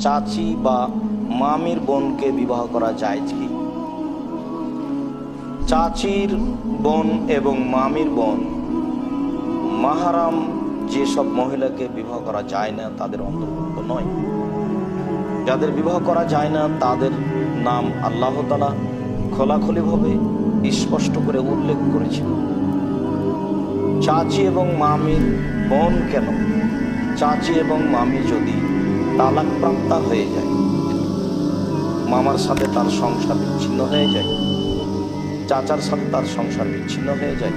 চাচি বা মামির বোনকে বিবাহ করা যায় কি? চাচির বোন এবং মামির বোন, মাহারাম যেসব মহিলাকে বিবাহ করা যায় না, তাদের অন্তর্ভুক্ত নয়। যাদের বিবাহ করা যায় না, তাদের নাম আল্লাহ তালা খোলাখুলিভাবে স্পষ্ট করে উল্লেখ করেছেন। চাচি এবং মামির বোন কেন? চাচি এবং মামি যদি তালাক প্রাপ্তা হয়ে যায়। মামার সাথে তার সংসার বিচ্ছিন্ন হয়ে যায়। চাচার সাথে তার সংসার বিচ্ছিন্ন হয়ে যায়।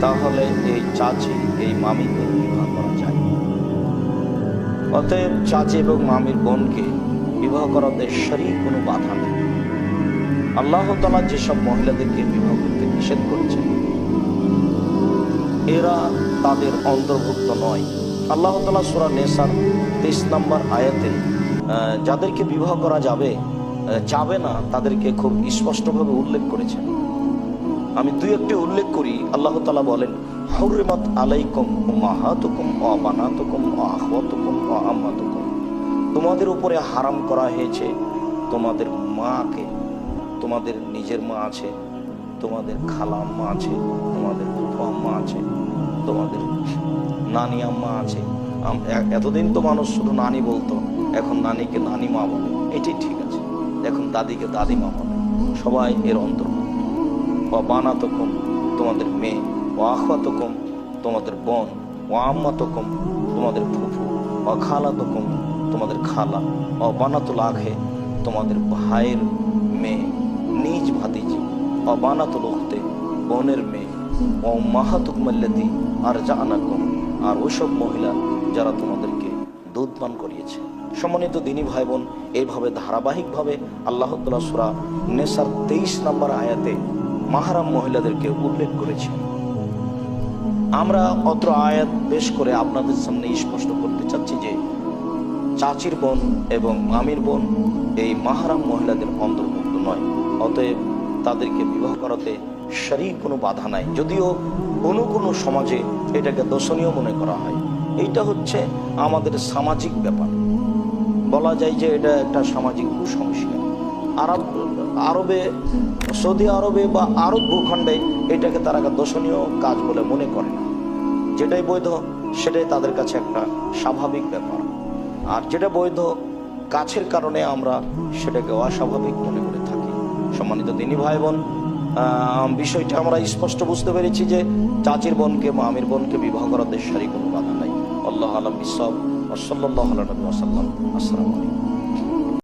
তাহলে এই চাচি, এই মামিকে বিবাহ করা যায়। অতএব চাচি এবং মামির বোনকে বিবাহ করাতে শরীর কোনো বাধা নেই। আল্লাহ তালা যেসব মহিলাদেরকে বিবাহ করতে নিষেধ করেছেন, এরা তাদের অন্তর্ভুক্ত নয়। আল্লাহ তালা সুরা নেসার তেইশ নম্বর আয়াতে যাদেরকে বিবাহ করা যাবে যাবে না, তাদেরকে খুব স্পষ্টভাবে উল্লেখ করেছেন। আমি দুই একটি উল্লেখ করি। আল্লাহ তালা বলেন হরিমত আলাইকুম ও মাহাতুকুম ও বানাতুকুম ও আহওয়াতুকুম ও আম্মাতুকুম। তোমাদের উপরে হারাম করা হয়েছে, তোমাদের মাকে, তোমাদের নিজের মা আছে, তোমাদের খালা আম্মা আছে, তোমাদের ফুফু আছে, তোমাদের নানি, আম্মা আছে। এতদিন তো মানুষ শুধু নানি বলতো, এখন নানিকে নানি মা বলে। এটাই ঠিক আছে। এখন দাদিকে দাদিমা বলে। সবাই এর অন্তর্ভুক্ত। ও বানাতকম, তোমাদের মেয়ে। ও আখাতকম তোমাদের বোন। ও আম্মাতকম, তোমাদের ফুফু। ও খালাতকম, তোমাদের খালা। ও বানাতুল আখে, তোমাদের ভাইয়ের মেয়ে। নিজ ভাতিজি। ও বানাতুল উখতে, বোনের মেয়ে। ও মাহাতুক মাল্লাতি আর জানাকম আর ওইসব মহিলা যারা তোমাদেরকে দুধ পান করিয়েছে। সম্মানিত দিনী ভাই বোন এইভাবে ধারাবাহিকভাবে আল্লাহ সুরা নেসার তেইশ নম্বর আয়াতে মাহারাম মহিলাদেরকে উল্লেখ করেছে। আমরা অত্র আয়াত বেশ করে আপনাদের সামনে স্পষ্ট করতে চাচ্ছি যে, চাচির বোন এবং মামির বোন এই মাহারাম মহিলাদের অন্তর্ভুক্ত নয়, অতএব তাদেরকে বিবাহ করাতে শারীর কোনো বাধা নাই। যদিও কোনো কোনো সমাজে এটাকে দর্শনীয় মনে করা হয়। এইটা হচ্ছে আমাদের সামাজিক ব্যাপার। বলা যায় যে এটা একটা সামাজিক কুসংস্কার। আরব, আরবে, সৌদি আরবে বা আরব ভূখণ্ডে এটাকে তারা একটা দর্শনীয় কাজ বলে মনে করে না। যেটাই বৈধ, সেটাই তাদের কাছে একটা স্বাভাবিক ব্যাপার। আর যেটা বৈধ, কাছের কারণে আমরা সেটাকে অস্বাভাবিক মনে করে থাকি। সম্মানিত দিনী ভাই বোন বিষয়টা আমরা স্পষ্ট বুঝতে পেরেছি যে চাচির বোনকে, মামির বোনকে বিবাহ করার দেশারি কোনো বাধা নাই। আল্লাহ আলম ইসব ওসল্লাহ আল্লাহ আসসালামু আলাইকুম।